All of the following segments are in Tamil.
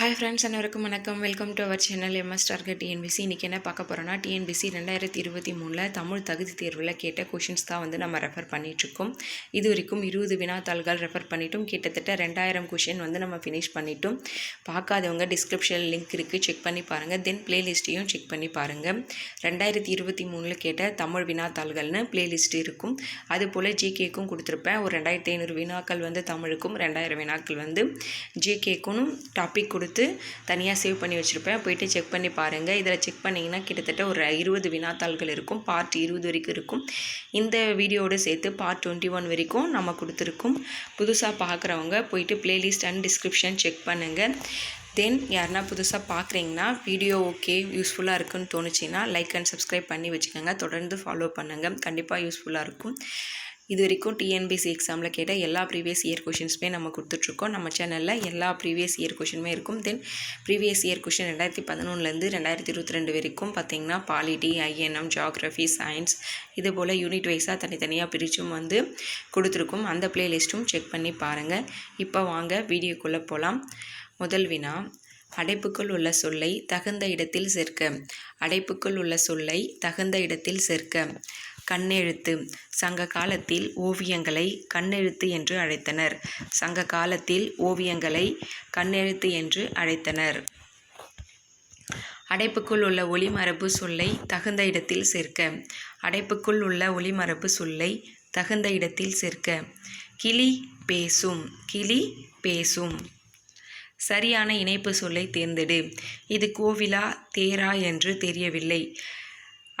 ஹாய் ஃப்ரெண்ட்ஸ் அனைவருக்கும் வணக்கம். Welcome to our channel MS target TNPSC இன்றைக்கி என்ன பார்க்க போகிறோன்னா டிஎன்பிசி ரெண்டாயிரத்தி இருபத்தி மூணில் தமிழ் தகுதி தேர்வில் கேட்ட கொஷின்ஸ் தான் வந்து நம்ம ரெஃபர் பண்ணிகிட்ருக்கோம் இது வரைக்கும் இருபது வினாத்தாள்கள் ரெஃபர் பண்ணிட்டோம் கிட்டத்தட்ட ரெண்டாயிரம் கொஷின் வந்து நம்ம ஃபினிஷ் பண்ணிட்டோம். பார்க்காதவங்க டிஸ்கிரிப்ஷன் லிங்க் இருக்குது செக் பண்ணி பாருங்கள் தென் பிளேலிஸ்ட்டையும் செக் பண்ணி பாருங்கள் ரெண்டாயிரத்தி இருபத்தி மூணில் கேட்ட தமிழ் வினாத்தாள்கள்னு பிளேலிஸ்ட் இருக்கும். அதுபோல் ஜிகேக்கும் கொடுத்துருப்பேன். ஒரு ரெண்டாயிரத்தி ஐநூறு வினாக்கள் வந்து தமிழுக்கும் ரெண்டாயிரம் வினாக்கள் வந்து ஜிகேக்கும் டாபிக் கொடுத்து தனியாக சேவ் பண்ணி வச்சுருப்பேன். போயிட்டு செக் பண்ணி பாருங்கள் இதில் செக் பண்ணிங்கன்னா கிட்டத்தட்ட ஒரு இருபது வினாத்தாள்கள் இருக்கும். பார்ட் இருபது வரைக்கும் இருக்கும். இந்த வீடியோடு சேர்த்து பார்ட் டுவெண்ட்டி ஒன் வரைக்கும் நம்ம கொடுத்துருக்கோம். புதுசாக பார்க்குறவங்க போயிட்டு பிளேலிஸ்ட் அண்ட் டிஸ்கிரிப்ஷன் செக் பண்ணுங்கள் தென் யாருன்னா புதுசாக பார்க்குறீங்கன்னா வீடியோ ஓகே யூஸ்ஃபுல்லாக இருக்குன்னு தோணுச்சுன்னா லைக் அண்ட் சப்ஸ்கிரைப் பண்ணி வச்சுக்கோங்க. தொடர்ந்து ஃபாலோ பண்ணுங்கள் கண்டிப்பாக யூஸ்ஃபுல்லாக இருக்கும். இது வரைக்கும் டிஎன்பிசி எக்ஸாமில் கேட்ட எல்லா ப்ரீவியஸ் இயர் கொஷின்ஸுமே நம்ம கொடுத்துட்ருக்கோம். நம்ம சேனலில் எல்லா ப்ரீவியஸ் இயர் கொஷினுமே இருக்கும். தென் ப்ரீவியஸ் இயர் கொஷின் ரெண்டாயிரத்தி பதினொன்றுலேருந்து ரெண்டாயிரத்தி இருபத்தி ரெண்டு வரைக்கும் பார்த்திங்கன்னா பாலிட்டி ஐஎன்எம் ஜாகிரஃபி சயின்ஸ் இது போல் யூனிட் வைஸாக தனித்தனியாக பிரிச்சும் வந்து கொடுத்துருக்கோம். அந்த பிளேலிஸ்ட்டும் செக் பண்ணி பாருங்கள் இப்போ வாங்க வீடியோக்குள்ளே போகலாம் முதல் வினா அடைப்புக்குள் உள்ள சொல்லை தகுந்த இடத்தில் சேர்க்க. அடைப்புக்குள் உள்ள சொல்லை தகுந்த இடத்தில் சேர்க்க. கண்ணெழுத்து. சங்க காலத்தில் ஓவியங்களை கண்ணெழுத்து என்று அழைத்தனர். சங்க காலத்தில் ஓவியங்களை கண்ணெழுத்து என்று அழைத்தனர். அடைப்புக்குள் உள்ள ஒளிமரபு சொல்லை தகுந்த இடத்தில் சேர்க்க. அடைப்புக்குள் உள்ள ஒளிமரபு சொல்லை தகுந்த இடத்தில் சேர்க்க. கிளி பேசும். கிளி பேசும். சரியான இணைப்பு சொல்லை தேர்ந்தெடு. இது கோவிலா தேரா என்று தெரியவில்லை.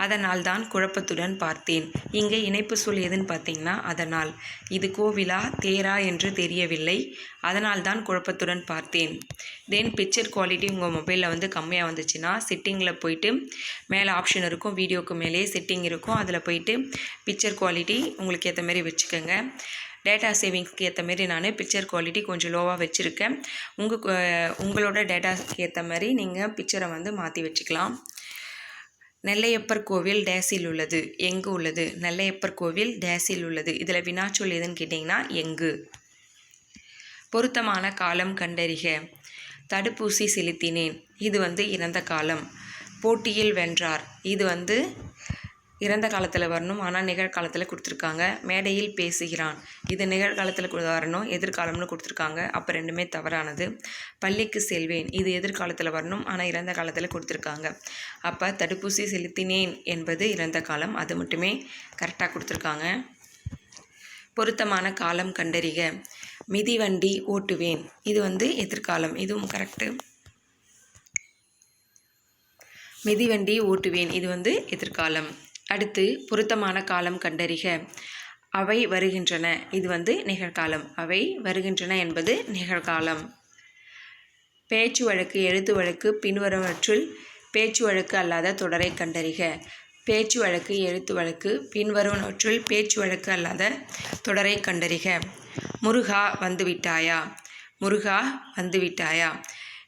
அதனால் தான் குழப்பத்துடன் பார்த்தேன். இங்கே இணைப்பு சொல் எதுன்னு பார்த்தீங்கன்னா அதனால். இது கோவிலா தேரா என்று தெரியவில்லை. அதனால் தான் குழப்பத்துடன் பார்த்தேன். தென் பிக்சர் குவாலிட்டி உங்கள் மொபைலில் வந்து கம்மியாக வந்துச்சுன்னா செட்டிங்கில் போயிட்டு மேலே ஆப்ஷன் இருக்கும் வீடியோக்கு மேலே செட்டிங் இருக்கும் அதில் போயிட்டு பிக்சர் குவாலிட்டி உங்களுக்கு ஏற்ற மாதிரி வச்சுக்கோங்க. டேட்டா சேவிங்ஸ்க்கு ஏற்ற மாரி நான் பிக்சர் குவாலிட்டி கொஞ்சம் லோவாக வச்சுருக்கேன். உங்கள் உங்களோட டேட்டாஸ்க்கு ஏற்ற மாதிரி நீங்கள் பிக்சரை வந்து மாற்றி வச்சுக்கலாம். நெல்லையப்பர் கோவில் டேஸில் உள்ளது. எங்கு உள்ளது? நெல்லையப்பர் கோவில் டேஸில் உள்ளது. இதில் வினாச்சொல் எதுன்னு கேட்டிங்கன்னா எங்கு? பொருத்தமான காலம் கண்டறிக. தடுப்பூசி செலுத்தினேன். இது வந்து இறந்த காலம். போட்டியில் வென்றார். இது வந்து இறந்த காலத்தில் வரணும். ஆனால் நிகழ்காலத்தில் கொடுத்துருக்காங்க. மேடையில் பேசுகிறான். இது நிகழ்காலத்தில் வரணும். எதிர்காலம்னு கொடுத்துருக்காங்க. அப்போ ரெண்டுமே தவறானது. பள்ளிக்கு செல்வேன். இது எதிர்காலத்தில் வரணும். ஆனால் இறந்த காலத்தில் கொடுத்துருக்காங்க. அப்போ தடுப்பூசி செலுத்தினேன் என்பது இறந்த காலம். அது மட்டுமே கரெக்டாக கொடுத்துருக்காங்க. பொருத்தமான காலம் கண்டறிக. மிதிவண்டி ஓட்டுவேன். இது வந்து எதிர்காலம். இதுவும் கரெக்டு மிதிவண்டி ஓட்டுவேன். இது வந்து எதிர்காலம். அடுத்து பொருத்தமான காலம் கண்டறிக. அவை வருகின்றன. இது வந்து நிகழ்காலம். அவை வருகின்றன என்பது நிகழ்காலம். பேச்சு வழக்கு எழுத்து வழக்கு பின்வருவற்றில் பேச்சு வழக்கு அல்லாத தொடரை கண்டறிக. பேச்சு வழக்கு எழுத்து வழக்கு பின்வருவனவற்றுள் பேச்சு வழக்கு அல்லாத தொடரை கண்டறிக. முருகா வந்துவிட்டாயா? முருகா வந்துவிட்டாயா?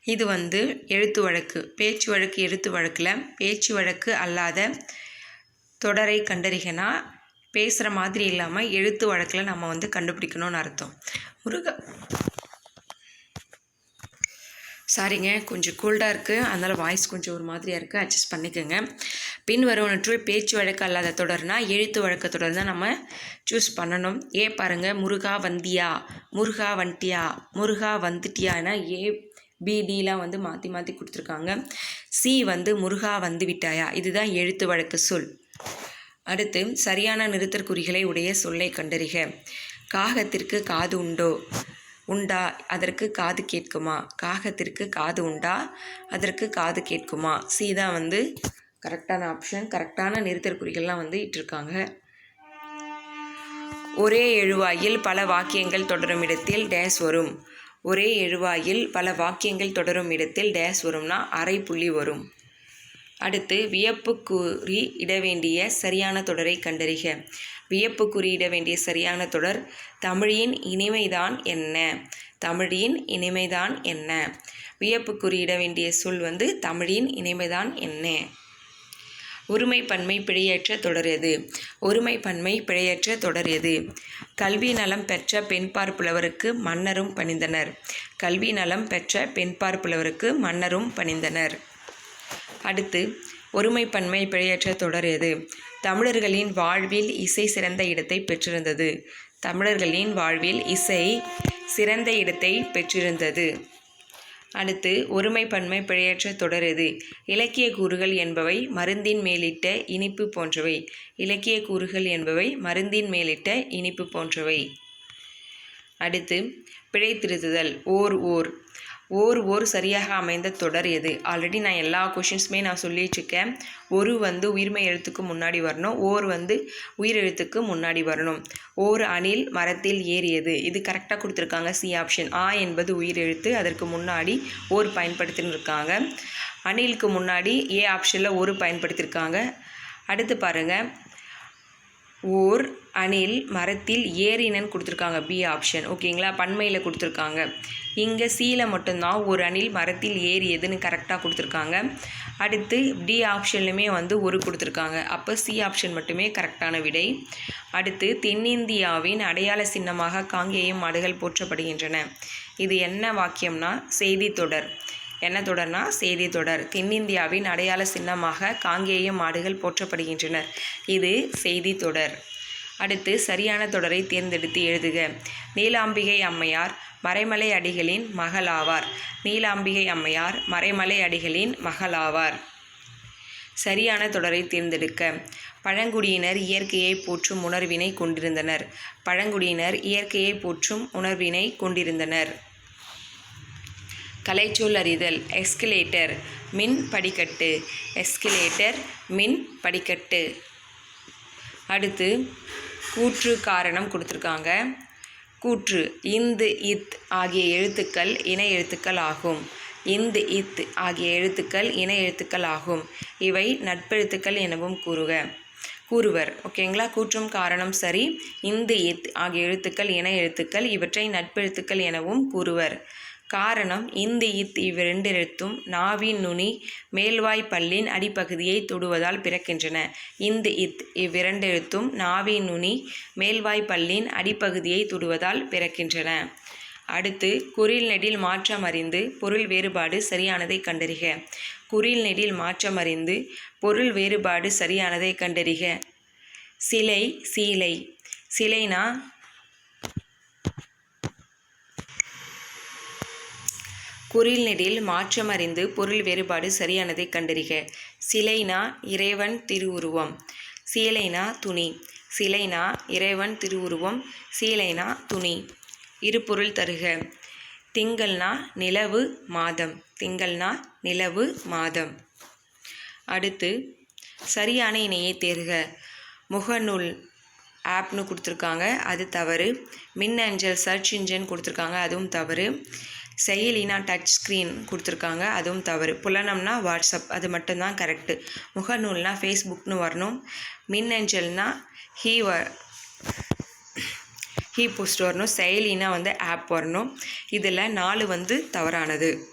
இது வந்து எழுத்து வழக்கு. பேச்சு வழக்கு எழுத்து வழக்கில் பேச்சு வழக்கு அல்லாத தொடரை கண்டறிகனா பேசுகிற மாதிரி இல்லாமல் எழுத்து வழக்கில் நம்ம வந்து கண்டுபிடிக்கணும்னு அர்த்தம். முருக. சாரிங்க கொஞ்சம் கூல்டாக இருக்குது அதனால் வாய்ஸ் கொஞ்சம் ஒரு மாதிரியாக இருக்குது அட்ஜஸ்ட் பண்ணிக்கோங்க. பின் வருவனற்றுள் பேச்சு வழக்கு அல்லாத தொடர்னா எழுத்து வழக்க தொடர் தான் நம்ம சூஸ் பண்ணணும். ஏ பாருங்கள் முருகா வந்தியா முருகா வந்துட்டியா முருகா வந்துட்டியானா ஏ பிடிலாம் வந்து மாற்றி மாற்றி கொடுத்துருக்காங்க. சி வந்து முருகா வந்து விட்டாயா இதுதான் எழுத்து வழக்கு சொல். அடுத்து சரியான நிறுத்தற்குறிகளை உடைய சொல்லை கண்டறிக. காகத்திற்கு காது உண்டோ? உண்டா? அதற்கு காது கேட்குமா? காகத்திற்கு காது உண்டா? அதற்கு காது கேட்குமா? சீதா வந்து கரெக்டான ஆப்ஷன். கரெக்டான நிறுத்தற்குறிகள்லாம் வந்து இட்டிருக்காங்க. ஒரே எழுவாயில் பல வாக்கியங்கள் தொடரும் இடத்தில் டேஸ் வரும். ஒரே எழுவாயில் பல வாக்கியங்கள் தொடரும் இடத்தில் டேஸ் வரும்னா அரை புள்ளி வரும். அடுத்து வியப்புக்குறி இட வேண்டிய சரியான தொடரை கண்டறிக. வியப்புக்குறி இட வேண்டிய சரியான தொடர் தமிழின் இனிமைதான் என்ன? தமிழின் இனிமைதான் என்ன? வியப்புக்குறி இட வேண்டிய சொல் வந்து தமிழின் இனிமைதான் என்ன? ஒருமை பன்மை பிழையற்ற தொடர் எது? ஒருமை பன்மை பிழையற்ற தொடர் எது? கல்வி நலம் பெற்ற பெண்பார் புலவருக்கு மன்னரும் பணிந்தனர். கல்வி நலம் பெற்ற பெண்பார் புலவருக்கு மன்னரும் பணிந்தனர். அடுத்து ஒருமை பன்மை பிழையற்ற தொடர் எது? தமிழர்களின் வாழ்வில் இசை சிறந்த இடத்தை பெற்றிருந்தது. தமிழர்களின் வாழ்வில் இசை சிறந்த இடத்தை பெற்றிருந்தது. அடுத்து ஒருமை பன்மை பிழையற்ற தொடர் எது? இலக்கிய கூறுகள் என்பவை மருந்தின் மேலிட்ட இனிப்பு போன்றவை. இலக்கிய கூறுகள் என்பவை மருந்தின் மேலிட்ட இனிப்பு போன்றவை. அடுத்து பிழை திருத்துதல் ஓர் ஓர். ஓர் ஓர் சரியாக அமைந்த தொடர் எது? ஆல்ரெடி நான் எல்லா கொஷின்ஸுமே நான் சொல்லிட்டுருக்கேன். ஒரு வந்து உயிர்மை எழுத்துக்கு முன்னாடி வரணும். ஓர் வந்து உயிர் எழுத்துக்கு முன்னாடி வரணும். ஓர் அணில் மரத்தில் ஏறியது. இது கரெக்டாக கொடுத்துருக்காங்க. சி ஆப்ஷன் ஆ என்பது உயிர் எழுத்து. அதற்கு முன்னாடி ஓர் பயன்படுத்தின்னு இருக்காங்க அணிலுக்கு முன்னாடி ஏ ஆப்ஷனில் ஒரு பயன்படுத்தியிருக்காங்க அடுத்து பாருங்கள் ஓர் அணில் மரத்தில் ஏறினன்னு கொடுத்துருக்காங்க. பி ஆப்ஷன் ஓகேங்களா பன்மையில் கொடுத்துருக்காங்க. இங்கே சீல மட்டும்தான் ஒரு அணில் மரத்தில் ஏறியதுன்னு கரெக்டாக கொடுத்துருக்காங்க. அடுத்து டி ஆப்ஷன்லையுமே வந்து ஒரு கொடுத்துருக்காங்க. அப்போ சி ஆப்ஷன் மட்டுமே கரெக்டான விடை. அடுத்து தென்னிந்தியாவின் அடையாள சின்னமாக காங்கேயம் மாடுகள் போற்றப்படுகின்றன. இது என்ன வாக்கியம்னா? செய்தி தொடர். என்ன தொடர்னா செய்தி தொடர். தென்னிந்தியாவின் அடையாள சின்னமாக காங்கேயம் மாடுகள் போற்றப்படுகின்றனர். இது செய்தி தொடர். அடுத்து சரியான தொடரை தேர்ந்தெடுத்து எழுதுக. நீலாம்பிகை அம்மையார் மறைமலை அடிகளின் மகளாவார். நீலாம்பிகை அம்மையார் மறைமலை அடிகளின் மகளாவார். சரியான தொடரை தேர்ந்தெடுக்க. பழங்குடியினர் இயற்கையை போற்றும் உணர்வினை கொண்டிருந்தனர். பழங்குடியினர் இயற்கையை போற்றும் உணர்வினை கொண்டிருந்தனர். கலைச்சொல் அறிதல் எஸ்கலேட்டர் மின் படிக்கட்டு எஸ்கலேட்டர் மின் படிக்கட்டு. அடுத்து கூற்று காரணம் கொடுத்துருக்காங்க. கூற்று இந்து இத் ஆகிய எழுத்துக்கள் இணை எழுத்துக்கள் ஆகும். இந்து இத் ஆகிய எழுத்துக்கள் இணை எழுத்துக்கள் ஆகும். இவை நட்பெழுத்துக்கள் எனவும் கூறுக. கூறுவர். ஓகேங்களா? கூற்றும் காரணம் சரி இந்து இத் ஆகிய எழுத்துக்கள் இணை எழுத்துக்கள் இவற்றை நட்பெழுத்துக்கள் எனவும் கூறுவர். காரணம் இந்த இத் இவ்விரண்டு நாவின் நுனி மேல்வாய் பல்லின் அடிப்பகுதியை தொடுவதால் பிறக்கின்றன. இந்த இத் இவ்விரண்டு நாவின் நுனி மேல்வாய் பல்லின் அடிப்பகுதியை தொடுவதால் பிறக்கின்றன. அடுத்து குறில் நெடில் மாற்றம் அறிந்து பொருள் வேறுபாடு சரியானதை கண்டறிக. குறில் நெடில் மாற்றம் அறிந்து பொருள் வேறுபாடு சரியானதை கண்டறிக. சிலை சீலை. சிலைனா குறில் நெடில் மாற்றமறிந்து பொருள் வேறுபாடு சரியானதை கண்டறிக. சிலைனா இறைவன் திருவுருவம். சீலைனா துணி. சிலைனா இறைவன் திருவுருவம். சீலைனா துணி. இருபொருள் தருக. திங்கள்னா நிலவு மாதம். திங்கள்னா நிலவு மாதம். அடுத்து சரியான இணையை தேர்க. முகநூல் ஆப்னு கொடுத்துருக்காங்க. அது தவறு. மின்னஞ்சல் சர்ச் இன்ஜின் கொடுத்துருக்காங்க. அதுவும் தவறு. செயலினா டச் ஸ்க்ரீன் கொடுத்துருக்காங்க. அதுவும் தவறு. புலனம்னா வாட்ஸ்அப் அது மட்டும்தான் கரெக்டு முகநூல்னால் ஃபேஸ்புக்னு வரணும். மின்னஞ்சல்னா ஹீ வ ஹீ போஸ்ட் வரணும். செயலினா வந்து ஆப் வரணும். இதில் நாலு வந்து தவறானது.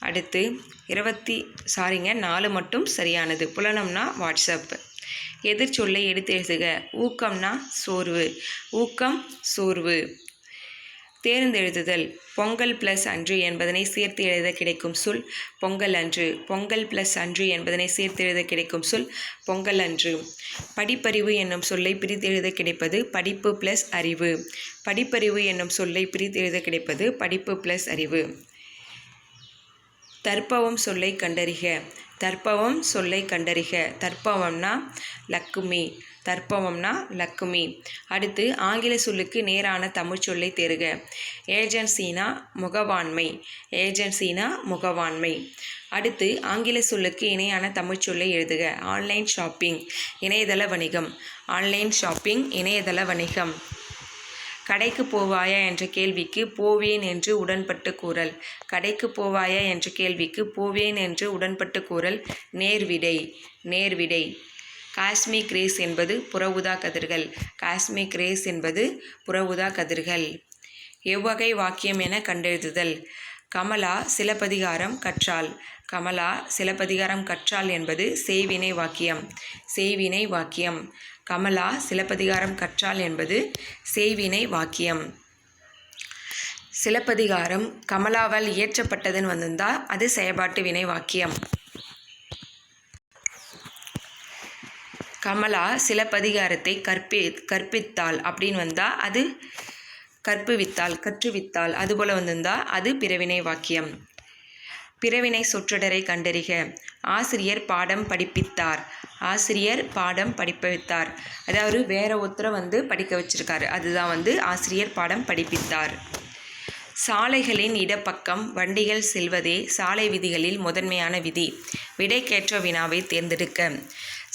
அடுத்து இருபத்தி சாரிங்க நாலு மட்டும் சரியானது. புலனம்னா வாட்ஸ்அப் எதிர்ச்சொல்லை எடுத்து எழுதுக. ஊக்கம்னா சோர்வு. ஊக்கம் சோர்வு. தேர்ந்தெழுதுதல். பொங்கல் ப்ளஸ் அன்று என்பதனை சேர்த்து எழுத கிடைக்கும் சொல் பொங்கல் அன்று. பொங்கல் ப்ளஸ் அன்று என்பதனை சேர்த்து எழுத கிடைக்கும் சொல் பொங்கல் அன்று. படிப்பறிவு என்னும் சொல்லை பிரித்தெழுத கிடைப்பது படிப்பு ப்ளஸ் அறிவு. படிப்பறிவு என்னும் சொல்லை பிரித்தெழுத கிடைப்பது படிப்பு ப்ளஸ் அறிவு. தற்பவம் சொல்லை கண்டறிக. தற்பவம் சொல்லை கண்டறிக. தற்பவம்னா லக்குமி. தற்பவம்னா லக்குமி. அடுத்து ஆங்கில சொல்லுக்கு நேரான தமிழ் சொல்லை தேருக. ஏஜென்சினா முகவாண்மை. ஏஜென்சினா முகவாண்மை. அடுத்து ஆங்கில சொல்லுக்கு இணையான தமிழ் சொல்லை எழுதுக. ஆன்லைன் ஷாப்பிங் இணையதள வணிகம். ஆன்லைன் ஷாப்பிங் இணையதள வணிகம். கடைக்கு போவாயா என்ற கேள்விக்கு போவேன் என்று உடன்பட்டு கூறல். கடைக்கு போவாயா என்ற கேள்விக்கு போவேன் என்று உடன்பட்டு கூறல். நேர்விடை நேர்விடை. காஸ்மிக் ரேஸ் என்பது புற ஊதா கதிர்கள். காஸ்மிக் ரேஸ் என்பது புற ஊதா கதிர்கள். எவ்வகை வாக்கியம் என கண்டெழுதுதல். கமலா சிலப்பதிகாரம் கற்றாள். கமலா சிலப்பதிகாரம் கற்றாள் என்பது செய்வினை வாக்கியம். செய்வினை வாக்கியம். கமலா சிலப்பதிகாரம் கற்றாள் என்பது செய்வினை வாக்கியம். சிலப்பதிகாரம் கமலாவால் இயற்றப்பட்டதுன்னு வந்திருந்தால் அது செயற்பாட்டு வினை வாக்கியம். கமலா சிலப்பதிகாரத்தை கற்பி கற்பித்தாள். அப்படின்னு வந்தால் அது கற்பிவித்தாள் கற்றுவித்தாள். அதுபோல் வந்திருந்தால் அது பிறவினை வாக்கியம். பிறவினை சொற்றொடரை கண்டறிக. ஆசிரியர் பாடம் படிப்பித்தார். ஆசிரியர் பாடம் படிப்ப வைத்தார் அதாவது வேற ஒருத்தரை வந்து படிக்க வச்சிருக்காரு. அதுதான் வந்து ஆசிரியர் பாடம் படிப்பித்தார். சாலைகளின் இடப்பக்கம் வண்டிகள் செல்வதே சாலை விதிகளில் முதன்மையான விதி. விடைக்கேற்ற வினாவை தேர்ந்தெடுக்க.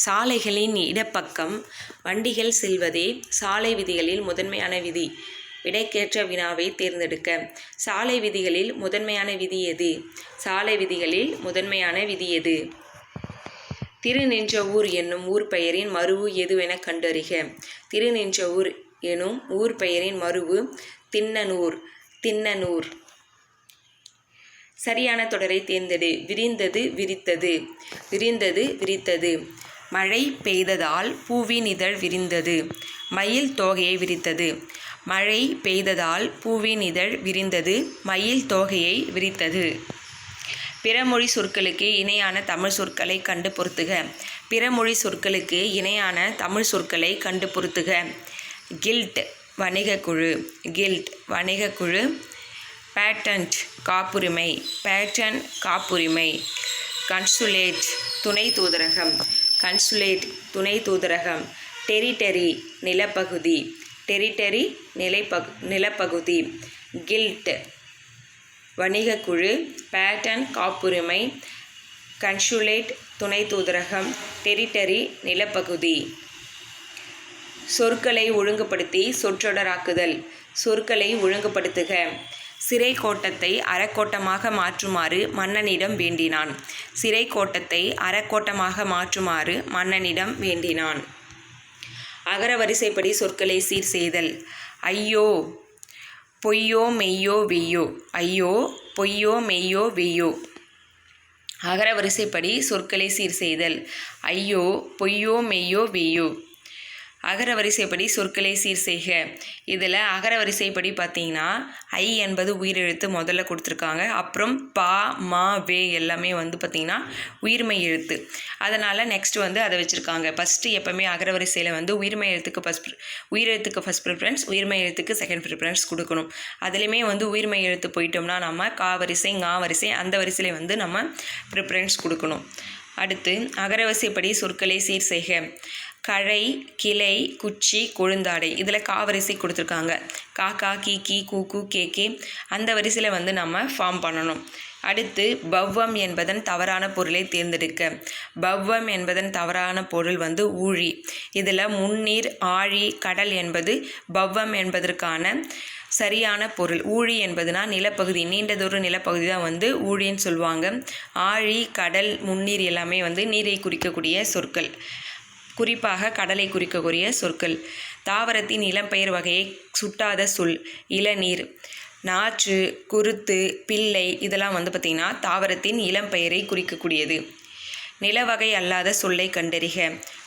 சாலைகளின் இடப்பக்கம் வண்டிகள் செல்வதே சாலை விதிகளில் முதன்மையான விதி. விடைக்கேற்ற வினாவை தேர்ந்தெடுக்க. சாலை விதிகளில் முதன்மையான விதி எது? சாலை விதிகளில் முதன்மையான விதி எது? திருநின்றவூர் என்னும் ஊர் பெயரின் மருவு எதுவென கண்டறிக. திருநின்றவூர் எனும் ஊர் பெயரின் மருவு திண்ணனூர் திண்ணனூர் சரியான தொடரை தேர்ந்தெடு. விரிந்தது விரித்தது. விரிந்தது விரித்தது. மழை பெய்ததால் பூவின் இதழ் விரிந்தது. மயில் தோகையை விரித்தது. மழை பெய்ததால் பூவின் இதழ் விரிந்தது. மயில் தோகையை விரித்தது. பிறமொழி சொற்களுக்கு இணையான தமிழ் சொற்களை கண்டு பொருத்துக. பிறமொழி சொற்களுக்கு இணையான தமிழ் சொற்களை கண்டு பொருத்துக. கில்ட் வணிகக்குழு. கில்ட் வணிகக்குழு. பேட்டன்ட் காப்புரிமை. பேட்டன் காப்புரிமை. கன்சுலேட் துணை தூதரகம். கன்சுலேட் துணை தூதரகம் டெரிட்டரி நிலப்பகுதி டெரிட்டரி நிலைப்பகு நிலப்பகுதி கில்ட் வணிகக்குழு பேட்டன் காப்புரிமை கன்சுலேட் துணை தூதரகம் டெரிட்டரி நிலப்பகுதி. சொற்களை ஒழுங்குபடுத்தி சொற்றொடராக்குதல் சொற்களை ஒழுங்குபடுத்துக. சிறை கோட்டத்தை அறக்கோட்டமாக மாற்றுமாறு மன்னனிடம் வேண்டினான். சிறை கோட்டத்தை அறக்கோட்டமாக மாற்றுமாறு மன்னனிடம் வேண்டினான். அகர வரிசைப்படி சொற்களை சீர் செய்தல். ஐயோ பொய்யோ மெய்யோ வெய்யோ. ஐயோ பொய்யோ மெய்யோ வெய்யோ. அகர வரிசைப்படி சொற்களை சீர் செய்தல். ஐயோ பொய்யோ மெய்யோ வெய்யோ. அகர வரிசைப்படி சொற்களை சீர் செய்க. இதில் அகர வரிசைப்படி பார்த்தீங்கன்னா ஐ என்பது உயிரெழுத்து முதல்ல கொடுத்துருக்காங்க. அப்புறம் பா மா வே எல்லாமே வந்து பார்த்திங்கன்னா உயிர்மை எழுத்து. அதனால் நெக்ஸ்ட் வந்து அதை வச்சுருக்காங்க. ஃபஸ்ட்டு எப்போவுமே அகர வரிசையில் வந்து உயிர்மை எழுத்துக்கு ஃபஸ்ட் உயிரெழுத்துக்கு ஃபஸ்ட் ப்ரிஃபரன்ஸ் உயிர்மை எழுத்துக்கு செகண்ட் ப்ரிஃபரன்ஸ் கொடுக்கணும். அதுலேயுமே வந்து உயிர்மை எழுத்து போயிட்டோம்னா நம்ம கா வரிசை ngா வரிசை அந்த வரிசையில் வந்து நம்ம ப்ரிஃபரன்ஸ் கொடுக்கணும். அடுத்து அகரவரிசைப்படி சொற்களை சீர் செய்க. கழை கிளை குச்சி கொழுந்தாடை. இதில் கா வரிசை கொடுத்துருக்காங்க. கா கா கீ கி கூ கே கே அந்த வரிசையில் வந்து நம்ம ஃபார்ம் பண்ணணும். அடுத்து பவ்வம் என்பதன் தவறான பொருளை தேர்ந்தெடுக்க. பவ்வம் என்பதன் தவறான பொருள் வந்து ஊழி. இதில் முன்னீர் ஆழி கடல் என்பது பவ்வம் என்பதற்கான சரியான பொருள். ஊழி என்பதுனா நிலப்பகுதி. நீண்டதொரு நிலப்பகுதி தான் வந்து ஊழின்னு சொல்லுவாங்க. ஆழி கடல் முன்னீர் எல்லாமே வந்து நீரை குறிக்கக்கூடிய சொற்கள். குறிப்பாக கடலை குறிக்கக்கூடிய சொற்கள். தாவரத்தின் இளம்பெயர் வகையை சுட்டாத சொல் இளநீர் நாற்று குருத்து பிள்ளை இதெல்லாம் வந்து பார்த்திங்கன்னா தாவரத்தின் இளம்பெயரை குறிக்கக்கூடியது. நிலவகை அல்லாத சொல்லை கண்டறிக.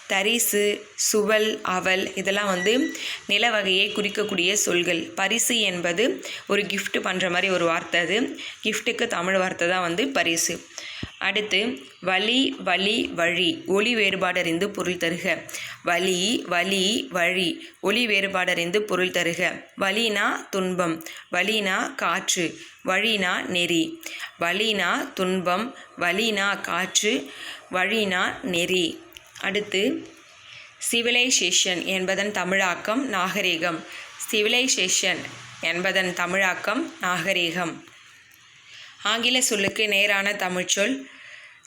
தரிசு சுவல் அவல் இதெல்லாம் வந்து நில வகையை குறிக்கக்கூடிய சொல்கள். பரிசு என்பது ஒரு கிஃப்ட் பண்ணுற மாதிரி ஒரு வார்த்தை அது. கிஃப்ட்டுக்கு தமிழ் வார்த்தை தான் வந்து பரிசு. அடுத்து வலி வலி வழி ஒளி வேறுபாடறிந்து பொருள் தருக. வலி வலி வழி ஒளி வேறுபாடறிந்து பொருள் தருக. வலினா துன்பம் வலினா காற்று வழினா நெறி. வலினா துன்பம் வலினா காற்று வழினா நெறி. அடுத்து சிவிலைசேஷன் என்பதன் தமிழாக்கம் நாகரிகம். சிவிலைசேஷன் என்பதன் தமிழாக்கம் நாகரிகம். ஆங்கில சொல்லுக்கு நேரான தமிழ்ச்சொல்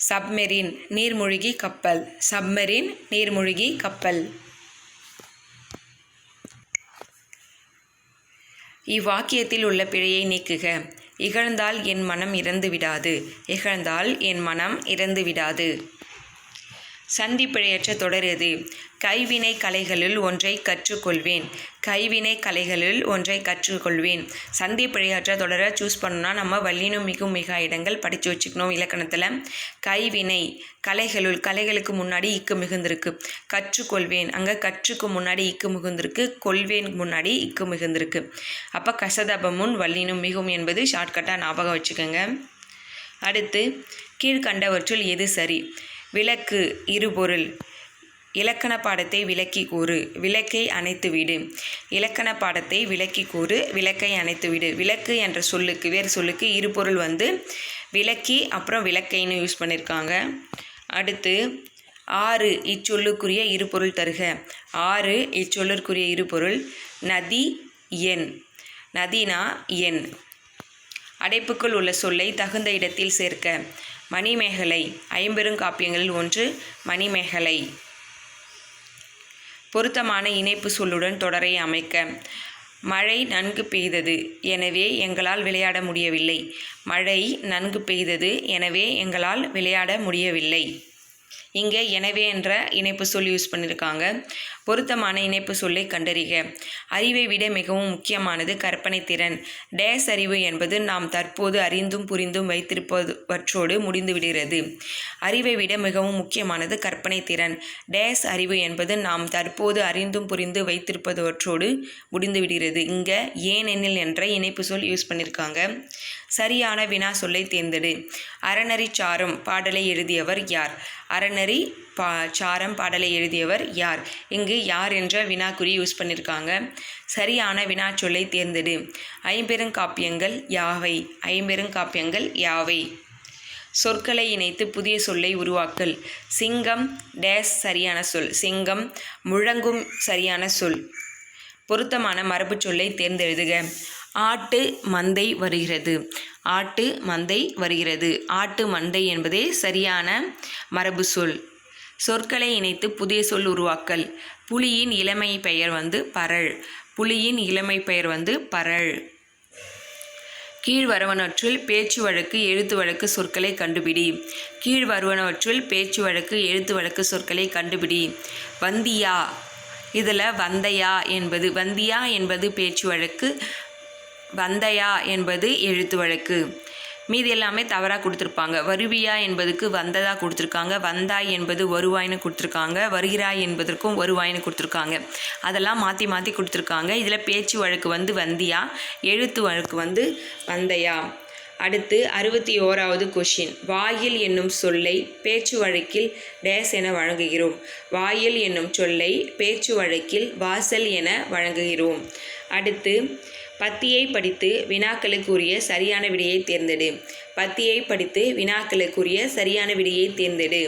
சப்மெரின் நீர்மூழ்கி கப்பல். சப்மெரின் நீர்மூழ்கி கப்பல். இவ்வாக்கியத்தில் உள்ள பிழையை நீக்குக. இகழ்ந்தால் என் மனம் இறந்து விடாது இகழ்ந்தால் என் மனம் இறந்து விடாது சந்திப்பிழையற்ற தொடர் எது? கைவினை கலைகளில் ஒன்றை கற்றுக்கொள்வேன். கைவினை கலைகளில் ஒன்றை கற்றுக்கொள்வேன். சந்திப்பிழையற்ற தொடரை சூஸ் பண்ணோன்னா நம்ம வல்லினும் மிகும் மிக இடங்கள் படித்து வச்சுக்கணும் இலக்கணத்தில். கைவினை கலைகளுள் கலைகளுக்கு முன்னாடி இக்கு மிகுந்திருக்கு. கற்றுக்கொள்வேன். அங்கே கற்றுக்கு முன்னாடி இக்கு மிகுந்திருக்கு. கொள்வேன் முன்னாடி இக்கு மிகுந்திருக்கு. அப்போ கசதபமுன் வல்லினும் மிகும் என்பது ஷார்ட்கட்டாக ஞாபகம் வச்சுக்கோங்க. அடுத்து கீழ்கண்டவற்றுள் எது சரி? விளக்கு இருபொருள். இலக்கண பாடத்தை விளக்கி கூறு. விளக்கை அணைத்து விடு. இலக்கண பாடத்தை விளக்கி கூறு. விளக்கை அணைத்து விடு. விளக்கு என்ற சொல்லுக்கு வேறு சொல்லுக்கு இருபொருள் வந்து விளக்கி அப்புறம் விளக்கைன்னு யூஸ் பண்ணியிருக்காங்க அடுத்து ஆறு இச்சொல்லுக்குரிய இருபொருள் தருக. ஆறு இச்சொல்லுக்குரிய இருபொருள் நதி எண். நதினா எண். அடைப்புக்குள் உள்ள சொல்லை தகுந்த இடத்தில் சேர்க்க. மணிமேகலை ஐம்பெருங்காப்பியங்களில் ஒன்று மணிமேகலை. பொருத்தமான இணைப்பு சொல்லுடன் தொடரை அமைக்க மழை நன்கு பெய்தது எனவே எங்களால் விளையாட முடியவில்லை. மழை நன்கு பெய்தது எனவே எங்களால் விளையாட முடியவில்லை. இங்கே எனவே என்ற இணைப்பு சொல் யூஸ் பண்ணியிருக்காங்க பொருத்தமான இணைப்பு சொல்லை கண்டறிக. அறிவை விட மிகவும் முக்கியமானது கற்பனை திறன். டேஸ் அறிவு என்பது நாம் தற்போது அறிந்தும் புரிந்தும் வைத்திருப்பவற்றோடு முடிந்துவிடுகிறது அறிவை விட மிகவும் முக்கியமானது கற்பனை திறன். டேஸ் அறிவு என்பது நாம் தற்போது அறிந்தும் புரிந்து வைத்திருப்பவற்றோடு முடிந்துவிடுகிறது இங்கே ஏனெனில் என்ற இணைப்பு சொல் யூஸ் பண்ணியிருக்காங்க சரியான வினா சொல்லை தேர்ந்தெடு. அறநெறி சாரம் பாடலை எழுதியவர் யார்? அறநெறி பா சாரம் பாடலை எழுதியவர் யார்? இங்கு யார் என்ற வினாக்குறி யூஸ் பண்ணியிருக்காங்க சரியான வினாச்சொல்லை தேர்ந்தெடு. ஐம்பெருங்காப்பியங்கள் யாவை? ஐம்பெருங்காப்பியங்கள் யாவை? சொற்களை இணைத்து புதிய சொல்லை உருவாக்கல். சிங்கம் டேஸ் சரியான சொல். சிங்கம் முழங்கும் சரியான சொல். பொருத்தமான மரபு சொல்லை தேர்ந்தெழுதுக. ஆட்டு மந்தை வருகிறது. ஆட்டு மந்தை வருகிறது. ஆட்டு மந்தை என்பதே சரியான மரபு சொல். சொற்களை இணைத்து புதிய சொல் உருவாக்கல். புலியின் இளமை பெயர் வந்து பரள் புலியின் இளமை பெயர் வந்து பரள் கீழ்வருவனவற்றில் பேச்சு வழக்கு எழுத்து வழக்கு சொற்களை கண்டுபிடி. கீழ்வருவனவற்றில் பேச்சு வழக்கு எழுத்து வழக்கு சொற்களை கண்டுபிடி. வந்தியா. இதில் வந்தையா என்பது வந்தியா என்பது பேச்சு வழக்கு வந்தையா என்பது எழுத்து வழக்கு. மீதி எல்லாமே தவறாக கொடுத்துருப்பாங்க. வருவியா என்பதுக்கு வந்ததா கொடுத்துருக்காங்க. வந்தாய் என்பது வருவாய்னு கொடுத்துருக்காங்க. வருகிறாய் என்பதற்கும் வருவாய்னு கொடுத்துருக்காங்க. அதெல்லாம் மாற்றி மாற்றி கொடுத்துருக்காங்க. இதில் பேச்சு வழக்கு வந்து வந்தியா? எழுத்து வழக்கு வந்து வந்தையா? அடுத்து அறுபத்தி ஓராவது கொஷின் வாயில் என்னும் சொல்லை பேச்சு வழக்கில் டேஸ் என வழங்குகிறோம். வாயில் என்னும் சொல்லை பேச்சு வழக்கில் வாசல் என வழங்குகிறோம். அடுத்து பத்தியை படித்து வினாக்களுக்குரிய சரியான விடையை தேர்ந்தெடு. பத்தியை படித்து வினாக்களுக்குரிய சரியான விடையை தேர்ந்தெடு.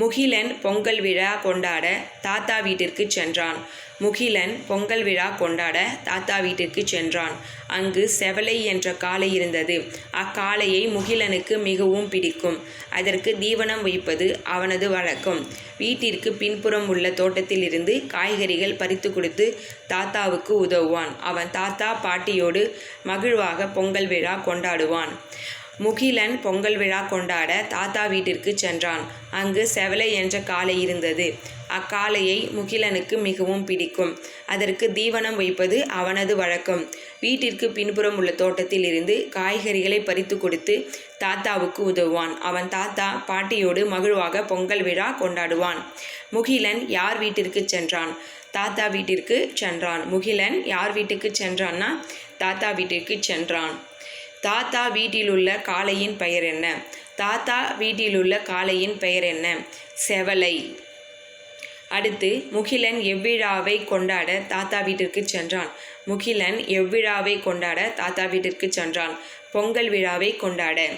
முகிலன் பொங்கல் விழா கொண்டாட தாத்தா வீட்டிற்கு சென்றான். முகிலன் பொங்கல் விழா கொண்டாட தாத்தா வீட்டிற்கு சென்றான். அங்கு செவலை என்ற காளை இருந்தது. அக்காளையை முகிலனுக்கு மிகவும் பிடிக்கும். அதற்கு தீவனம் வைப்பது அவனது வழக்கம். வீட்டிற்கு பின்புறம் உள்ள தோட்டத்தில் இருந்து காய்கறிகள் பறித்து கொடுத்து தாத்தாவுக்கு உதவுவான். அவன் தாத்தா பாட்டியோடு மகிழ்வாக பொங்கல் விழா கொண்டாடுவான். முகிலன் பொங்கல் விழா கொண்டாட தாத்தா வீட்டிற்கு சென்றான். அங்கு செவலை என்ற காளை இருந்தது. அக்காளையை முகிலனுக்கு மிகவும் பிடிக்கும். அதற்கு தீவனம் வைப்பது அவனது வழக்கம். வீட்டிற்கு பின்புறம் உள்ள தோட்டத்தில் இருந்து காய்கறிகளை பறித்து கொடுத்து தாத்தாவுக்கு உதவுவான். அவன் தாத்தா பாட்டியோடு மகிழ்வாக பொங்கல் விழா கொண்டாடுவான். முகிலன் யார் வீட்டிற்கு சென்றான்? தாத்தா வீட்டிற்கு சென்றான். முகிலன் யார் வீட்டுக்கு சென்றான்னா தாத்தா வீட்டிற்கு சென்றான். தாத்தா வீட்டிலுள்ள காளையின் பெயர் என்ன? தாத்தா வீட்டிலுள்ள காளையின் பெயர் என்ன? செவலை. அடுத்து முகிலன் எவ்விழாவை கொண்டாட தாத்தா வீட்டிற்கு சென்றான். முகிலன் எவ்விழாவை கொண்டாட தாத்தா வீட்டிற்கு சென்றான். பொங்கல் விழாவை கொண்டாட.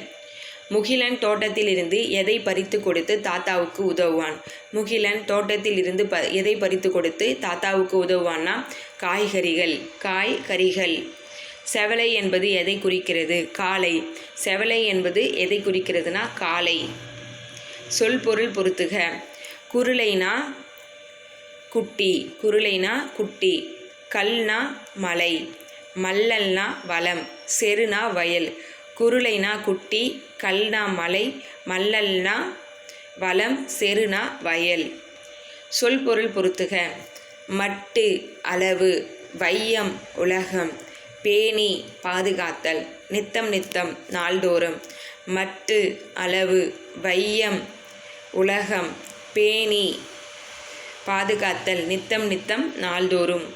முகிலன் தோட்டத்திலிருந்து எதை பறித்து கொடுத்து தாத்தாவுக்கு உதவுவான்? முகிலன் தோட்டத்தில் இருந்து ப எதை பறித்து கொடுத்து தாத்தாவுக்கு உதவுவான்னா? காய்கறிகள். காய்கறிகள் செவலை என்பது எதை குறிக்கிறது? காளை செவலை என்பது எதை குறிக்கிறதுனா காளை சொல் பொருள் பொறுத்துக குருளைனா குட்டி. குருளைனா குட்டி. கல்னா மலை. மல்லல்னா வளம். செருனா வயல். குருளைனா குட்டி. கல்னா மலை. மல்லல்னா வளம். செருனா வயல். சொல் பொருள் பொறுத்துக மட்டு அளவு வையம் உலகம். பேணி பாதுகாத்தல். நித்தம் நித்தம் நாள்தோறும். மட்டு அளவு வையம் உலகம் பேணி பாதுகாத்தல். நித்தம் நித்தம் நாள்தோறும்.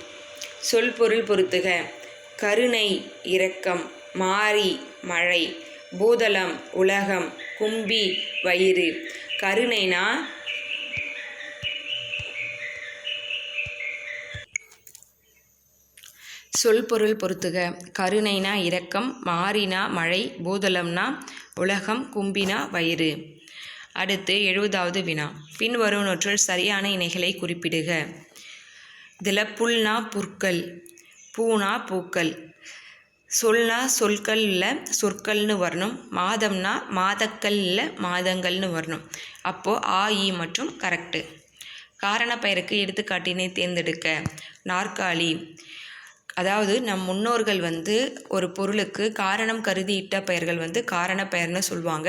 சொல் பொருள் பொறுத்துக கருணை இரக்கம் மாரி மழை. பூதளம் உலகம் கும்பி வயிறு. கருணைனா சொல் பொருள் பொறுத்துக கருணைனா இரக்கம் மாறினா மழை பூதளம்னா உலகம் கும்பினா வயிறு. அடுத்து எழுபதாவது வினா. பின்வருவனவற்றுள் சரியான இணைகளை குறிப்பிடுக. இதில் புல்னா புற்கள் பூனா பூக்கள். சொல்னா சொற்கள் இல்லை சொற்கள்னு வரணும். மாதம்னா மாதக்கள் இல்லை மாதங்கள்னு வரணும். அப்போது ஆ இ மற்றும் கரெக்டு காரண பெயருக்கு எடுத்துக்காட்டினை தேர்ந்தெடுக்க. நாற்காலி. அதாவது நம் முன்னோர்கள் வந்து ஒரு பொருளுக்கு காரணம் கருதி இட்ட பெயர்கள் வந்து காரண பெயர்னு சொல்லுவாங்க.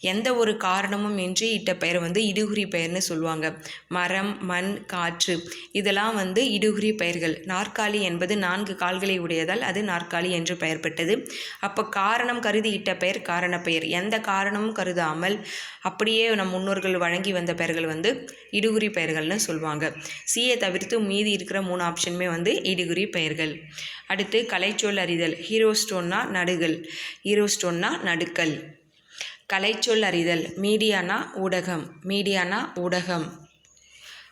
எந்த ஒரு காரணமும் இன்றி இட்ட பெயர் வந்து இடுகுறி பெயர்னு சொல்லுவாங்க. மரம் மண் காற்று இதெல்லாம் வந்து இடுகுறி பெயர்கள். நாற்காலி என்பது நான்கு கால்களை உடையதால் அது நாற்காலி என்று பெயர் பெற்றது. அப்போ காரணம் கருதி இட்ட பெயர் காரண பெயர். எந்த காரணமும் கருதாமல் அப்படியே நம் முன்னோர்கள் வழங்கி வந்த பெயர்கள் வந்து இடுகுறி பெயர்கள்னு சொல்லுவாங்க. சியை தவிர்த்து மீதி இருக்கிற மூணு ஆப்ஷனுமே வந்து இடுகுறி பெயர்கள். அடுத்து கலைச்சொல் அறிதல் ஹீரோ ஸ்டோன்னா நடுகள் ஹீரோ ஸ்டோன்னா நடுக்கல். கலைச்சொல் அறிதல் மீடியானா ஊடகம் மீடியானா ஊடகம்.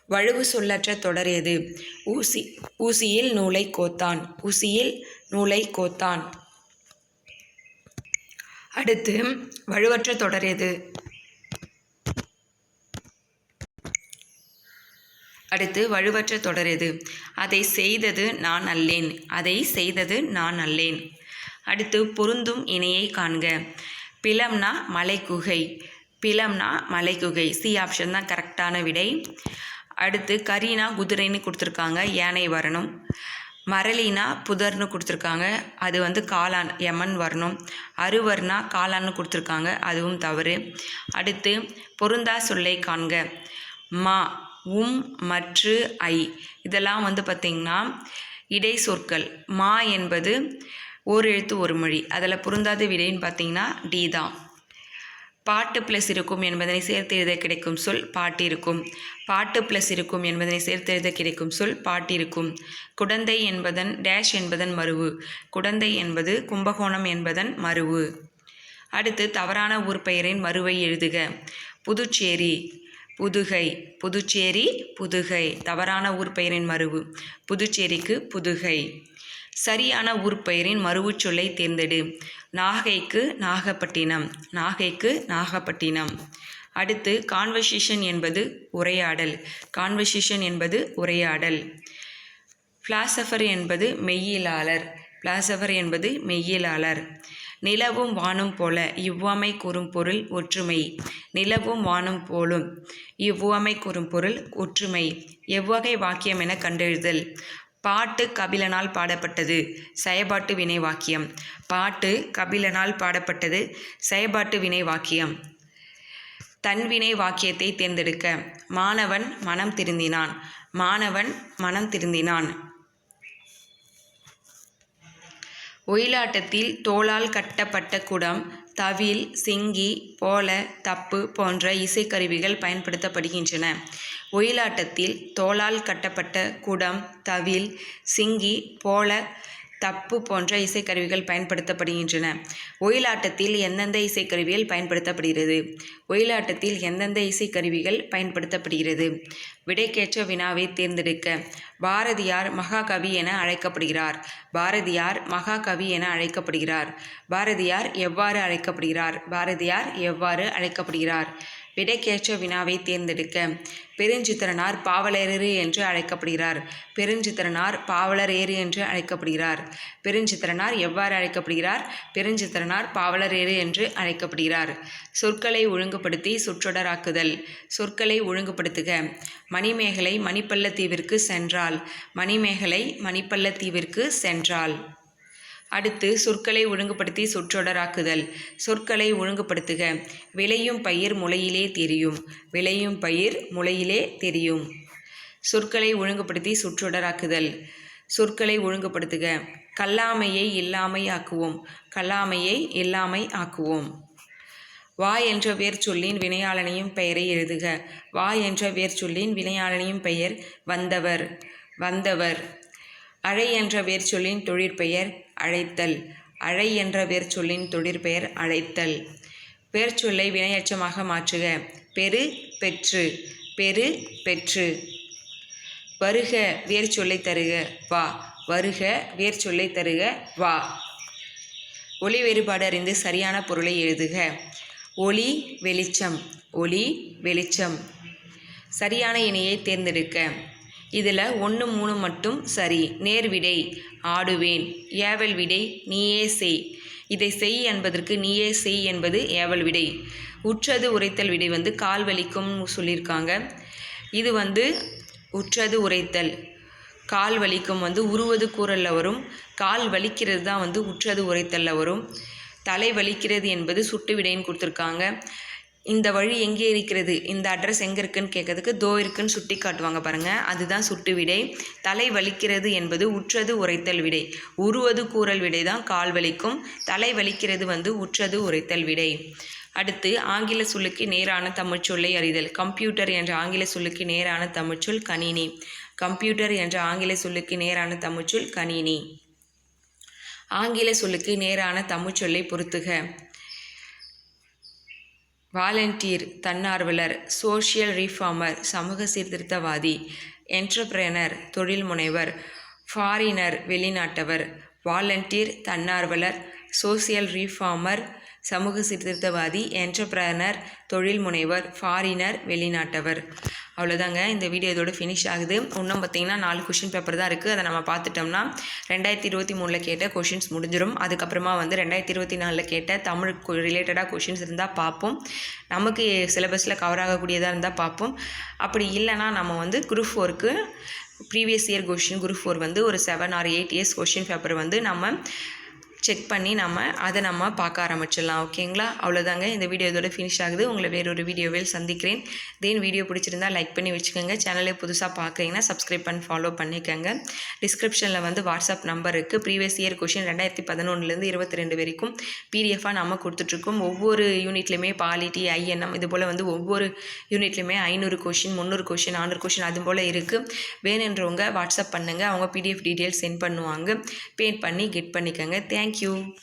வழுவு சொல்லற்ற தொடர் எது? ஊசி ஊசியில் நூலை கோத்தான் ஊசியில் நூலை கோத்தான். அடுத்து வழுவற்ற தொடர் எது? அடுத்து வலுவற்ற தொடர் எது? அதை செய்தது நான் அல்லேன். அதை செய்தது நான் அல்லேன். அடுத்து பொருந்தும் இணையை காண்க. பிலம்னா மலைக்குகை. பிலம்னா மலைக்குகை. சி ஆப்ஷன் தான் கரெக்டான விடை. அடுத்து கரீனா குதிரைன்னு கொடுத்துருக்காங்க. யானை வரணும். மரளினா புதர்னு கொடுத்துருக்காங்க. அது வந்து காளான் யமன் வரணும். அருவர்னா காளான்னு கொடுத்துருக்காங்க. அதுவும் தவறு. அடுத்து பொருந்தா சொல்லை காண்க. மா உம் மற்று ஐ. இதெல்லாம் வந்து பார்த்திங்கன்னா இடை சொற்கள். மா என்பது ஓர் எழுத்து ஒரு மொழி. அதில் பொருந்தாத விடைன்னு பார்த்தீங்கன்னா டி தான். பாட்டு ப்ளஸ் இருக்கும் என்பதனை சேர்த்து எழுத கிடைக்கும் சொல் பாட்டிருக்கும். பாட்டு ப்ளஸ் இருக்கும் என்பதனை சேர்த்து எழுத கிடைக்கும் சொல் பாட்டிருக்கும். குடந்தை என்பதன் டேஷ் என்பதன் மருவு. குடந்தை என்பது கும்பகோணம் என்பதன் மருவு. அடுத்து தவறான ஊர் பெயரின் மறுவை எழுதுக. புதுச்சேரி. புதுகை புதுச்சேரி புதுகை. தவறான ஊர் பெயரின் புதுச்சேரிக்கு புதுகை. சரியான ஊர் பெயரின் சொல்லை தேர்ந்தெடு. நாகைக்கு நாகப்பட்டினம். நாகைக்கு நாகப்பட்டினம். அடுத்து கான்வர்சேஷன் என்பது உரையாடல். கான்வர்சேஷன் என்பது உரையாடல். பிளாசபர் என்பது மெய்யியலாளர். பிளாசபர் என்பது மெய்யியலாளர். நிலவும் வானும் போல இவ்வாமை கூறும் பொருள் ஒற்றுமை. நிலவும் வானும் போலும் இவ்வுவமை கூறும் பொருள் ஒற்றுமை. எவ்வகை வாக்கியம் என கண்டெழுதல். பாட்டு கபிலனால் பாடப்பட்டது செயபாட்டு வினை வாக்கியம். பாட்டு கபிலனால் பாடப்பட்டது செயபாட்டு வினை வாக்கியம். தன்வினை வாக்கியத்தை தேர்ந்தெடுக்க. மாணவன் மனம் திருந்தினான். மாணவன் மனம் திருந்தினான். ஒயிலாட்டத்தில் தோளால் கட்டப்பட்ட குடம் தவில் சிங்கி போல தப்பு போன்ற இசைக்கருவிகள் பயன்படுத்தப்படுகின்றன. ஒயிலாட்டத்தில் தோளால் கட்டப்பட்ட குடம் தவில் சிங்கி போல தப்பு போன்ற இசைக்கருவிகள் பயன்படுத்தப்படுகின்றன. ஒயிலாட்டத்தில் எந்தெந்த இசைக்கருவிகள் பயன்படுத்தப்படுகிறது? ஒயிலாட்டத்தில் எந்தெந்த இசைக்கருவிகள் பயன்படுத்தப்படுகிறது? விடைக்கேற்ற வினாவை தேர்ந்தெடுக்க பாரதியார் மகாகவி என அழைக்கப்படுகிறார். பாரதியார் மகாகவி என அழைக்கப்படுகிறார். பாரதியார் எவ்வாறு அழைக்கப்படுகிறார்? பாரதியார் எவ்வாறு அழைக்கப்படுகிறார்? விடைக்கேற்ற வினாவை தேர்ந்தெடுக்க பெருஞ்சித்திரனார் பாவலரேறு என்று அழைக்கப்படுகிறார். பெருஞ்சித்திரனார் பாவலரேறு என்று அழைக்கப்படுகிறார். பெருஞ்சித்திரனார் எவ்வாறு அழைக்கப்படுகிறார்? பெருஞ்சித்திரனார் பாவலரேறு என்று அழைக்கப்படுகிறார். சொற்களை ஒழுங்குபடுத்தி சுற்றொடராக்குதல். சொற்களை ஒழுங்குபடுத்துக. மணிமேகலை மணிப்பள்ளத்தீவிற்கு சென்றாள். மணிமேகலை மணிப்பள்ளத்தீவிற்கு சென்றாள். அடுத்து சொற்களை ஒழுங்குபடுத்தி சொற்றொடராக்குதல். சொற்களை ஒழுங்குபடுத்துக. விளையும் பயிர் முளையிலே தெரியும். விளையும் பயிர் முளையிலே தெரியும். சொற்களை ஒழுங்குபடுத்தி சொற்றொடராக்குதல். சொற்களை ஒழுங்குபடுத்துக. கல்லாமையை இல்லாமை ஆக்குவோம். கல்லாமையை இல்லாமை ஆக்குவோம். வா என்ற வேர் சொல்லின் வினையாளனையும் பெயரை எழுதுக. வா என்ற வேர் சொல்லின் வினையாளனையும் பெயர் வந்தவர். வந்தவர். அழை என்ற வேர் சொல்லின் தொழிற்பெயர் அழைத்தல். அழை என்ற வேர் சொல்லின் தொழிற்பெயர் அழைத்தல். வேர் சொல்லை வினையச்சமாக மாற்றுக. பெரு பெற்று. பெரு பெற்று. வருக வேர் சொல்லை தருக. வா. வருக வேர் சொல்லை தருக. வா. ஒளி வேறுபாடு அறிந்து சரியான பொருளை எழுதுக. ஒளி வெளிச்சம். ஒளி வெளிச்சம். சரியான இணையை தேர்ந்தெடுக்க. இதில் ஒன்று மூணு மட்டும் சரி. நேர் விடை. ஆடுவேன். ஏவல் விடை. நீயே செய். இதை செய் என்பதற்கு நீயே செய் என்பது ஏவல் விடை. உற்றது உரைத்தல் விடை வந்து கால் வலிக்கும்னு சொல்லியிருக்காங்க இது வந்து உற்றது உரைத்தல். கால் வலிக்கும் வந்து உருவது கூறலில் வரும். கால் வலிக்கிறது தான் வந்து உற்றது உரைத்தலில் வரும். தலை வலிக்கிறது என்பது சுட்டு விடைன்னு கொடுத்துருக்காங்க. இந்த வழி எங்கே இருக்கிறது? இந்த அட்ரஸ் எங்கே இருக்குன்னு கேட்கறதுக்கு தோ இருக்குன்னு சுட்டி காட்டுவாங்க பாருங்கள் அதுதான் சுட்டு விடை. தலை வலிக்கிறது என்பது உற்றது உரைத்தல் விடை. உருவது கூறல் விடை தான் கால் வலிக்கும். தலை வலிக்கிறது வந்து உற்றது உரைத்தல் விடை. அடுத்து ஆங்கில சொல்லுக்கு நேரான தமிழ்ச்சொல்லை அறிதல். கம்ப்யூட்டர் என்ற ஆங்கில சொல்லுக்கு நேரான தமிழ்ச்சொல் கணினி. கம்ப்யூட்டர் என்ற ஆங்கில சொல்லுக்கு நேரான தமிழ்ச்சொல் கணினி. ஆங்கில சொல்லுக்கு நேரான தமிழ்ச்சொல்லை பொருத்துக. வாலண்டியர் தன்னார்வலர் சோஷியல் ரீஃபார்மர் சமூக சீர்திருத்தவாதி என்டர்பிரனர் தொழில் முனைவர் ஃபாரினர் வெளிநாட்டவர் வாலண்டியர் தன்னார்வலர் சோசியல் ரீஃபார்மர் சமூக சீர்திருத்தவாதி என்டர்பிரனர் தொழில் முனைவர் ஃபாரினர் வெளிநாட்டவர். அவ்வளோதாங்க இந்த வீடியோ இதோட ஃபினிஷ் ஆகுது. இன்னும் பார்த்தீங்கன்னா நாலு கொஷின் பேப்பர் தான் இருக்குது அதை நம்ம பார்த்துட்டோம்னா ரெண்டாயிரத்தி இருபத்தி மூணில் கேட்ட கொஷின்ஸ் முடிஞ்சிடும் அதுக்கப்புறமா வந்து ரெண்டாயிரத்தி இருபத்தி நாலில் கேட்ட தமிழ் ரிலேட்டடாக கொஷின்ஸ் இருந்தால் பார்ப்போம். நமக்கு சிலபஸில் கவர் ஆகக்கூடியதாக இருந்தால் பார்ப்போம். அப்படி இல்லைன்னா நம்ம வந்து குரூப் ஃபோருக்கு previous year question group four வந்து ஒரு seven or eight years question paper வந்து நம்ம செக் பண்ணி நம்ம அதை நம்ம பார்க்க ஆரம்பிச்சிடலாம். ஓகேங்களா? அவ்வளோதாங்க இந்த வீடியோ இதோட ஃபினிஷ் ஆகுது. உங்களை வேறொரு வீடியோவில் சந்திக்கிறேன். தென் வீடியோ பிடிச்சிருந்தா லைக் பண்ணி வச்சுக்கோங்க. சேனலை புதுசாக பார்க்குறீங்கன்னா சப்ஸ்கிரைப் பண்ணி ஃபாலோ பண்ணிக்கோங்க. டிஸ்கிரிப்ஷனில் வந்து வாட்ஸ்அப் நம்பர் இருக்குது ப்ரீவியஸ் இயர் கொஷின் ரெண்டாயிரத்தி பதினொன்றுலேருந்து இருபத்தி ரெண்டு வரைக்கும் பிடிஎஃபாக நம்ம கொடுத்துட்ருக்கோம். ஒவ்வொரு யூனிட்லையுமே பாலிட்டி ஐஎன்எம் இது போல் வந்து ஒவ்வொரு யூனிட்லையுமே ஐநூறு கொஷின் முந்நூறு கொஷின் நானூறு கொஷின் அது போல் இருக்குது வேணுன்றவங்க வாட்ஸ்அப் பண்ணுங்கள் அவங்க பிடிஎஃப் டீட்டெயில்ஸ் சென்ட் பண்ணுவாங்க. பே பண்ணி கெட் பண்ணிக்கோங்க. Thank you.